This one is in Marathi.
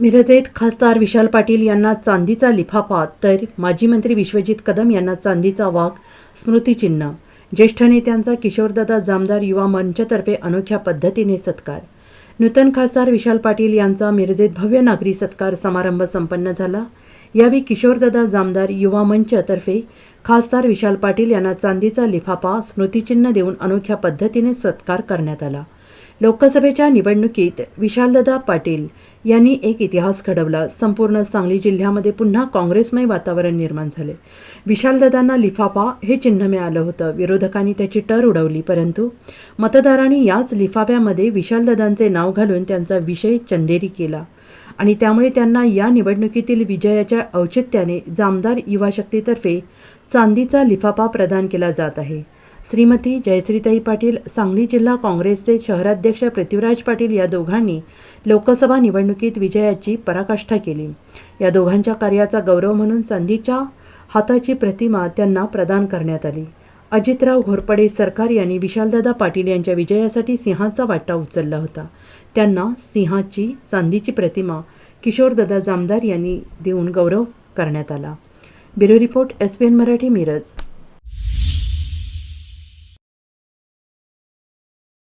मिरजेत खासदार विशाल पाटील यांना चांदीचा लिफाफा तर माजी मंत्री विश्वजित कदम यांना चांदीचा वाघ स्मृतिचिन्ह ज्येष्ठ नेत्यांचा किशोरदादा जामदार युवा मंचतर्फे अनोख्या पद्धतीने सत्कार. नूतन खासदार विशाल पाटील यांचा मिरजेत भव्य नागरी सत्कार समारंभ संपन्न झाला. यावेळी किशोरदादा जामदार युवा मंचतर्फे खासदार विशाल पाटील यांना चांदीचा लिफाफा स्मृतिचिन्ह देऊन अनोख्या पद्धतीने सत्कार करण्यात आला. लोकसभेच्या निवडणुकीत विशालदादा पाटील यांनी एक इतिहास घडवला. संपूर्ण सांगली जिल्ह्यामध्ये पुन्हा काँग्रेसमय वातावरण निर्माण झाले. विशालदादांना लिफाफा हे चिन्ह मिळालं होतं. विरोधकांनी त्याची टर उडवली. परंतु मतदारांनी याच लिफाफ्यामध्ये विशालदादांचे नाव घालून त्यांचा विषय चंदेरी केला आणि त्यामुळे त्यांना या निवडणुकीतील विजयाच्या औचित्याने जामदार युवा शक्तीतर्फे चांदीचा लिफाफा प्रदान केला जात आहे. श्रीमती जयश्रीताई पाटील सांगली जिल्हा काँग्रेसचे शहराध्यक्ष पृथ्वीराज पाटील या दोघांनी लोकसभा निवडणुकीत विजयाची पराकाष्ठा केली. या दोघांच्या कार्याचा गौरव म्हणून चांदीच्या हाताची प्रतिमा त्यांना प्रदान करण्यात आली. अजितराव घोरपडे सरकार यांनी विशालदादा पाटील यांच्या विजयासाठी सिंहाचा वाटा उचलला होता. त्यांना सिंहाची चांदीची प्रतिमा किशोरदादा जामदार यांनी देऊन गौरव करण्यात आला. Bureau report S P N Marathi Miraj.